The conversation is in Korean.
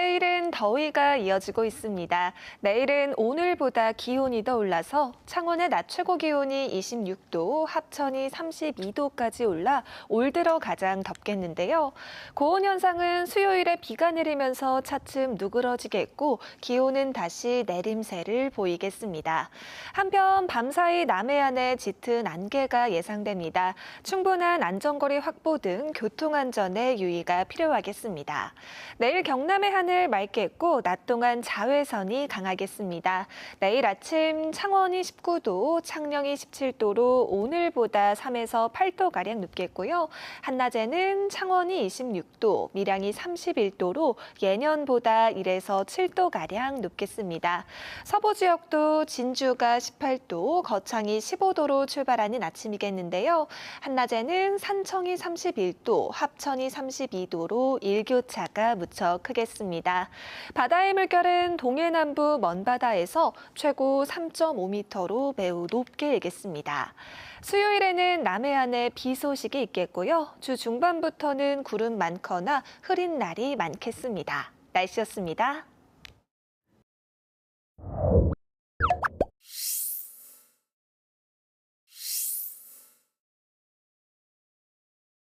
waited. 더위가 이어지고 있습니다. 내일은 오늘보다 기온이 더 올라서 창원의 낮 최고 기온이 26도, 합천이 32도까지 올라 올 들어 가장 덥겠는데요. 고온 현상은 수요일에 비가 내리면서 차츰 누그러지겠고 기온은 다시 내림세를 보이겠습니다. 한편 밤사이 남해안에 짙은 안개가 예상됩니다. 충분한 안전거리 확보 등 교통안전에 유의가 필요하겠습니다. 내일 경남의 하늘 맑 겠고 낮 동안 자외선이 강하겠습니다. 내일 아침 창원이 19도, 창녕이 17도로 오늘보다 3에서 8도가량 높겠고요. 한낮에는 창원이 26도, 밀양이 31도로 예년보다 1에서 7도가량 높겠습니다. 서부 지역도 진주가 18도, 거창이 15도로 출발하는 아침이겠는데요. 한낮에는 산청이 31도, 합천이 32도로 일교차가 무척 크겠습니다. 바다의 물결은 동해남부 먼바다에서 최고 3.5m로 매우 높게 일겠습니다. 수요일에는 남해안에 비 소식이 있겠고요. 주 중반부터는 구름 많거나 흐린 날이 많겠습니다. 날씨였습니다.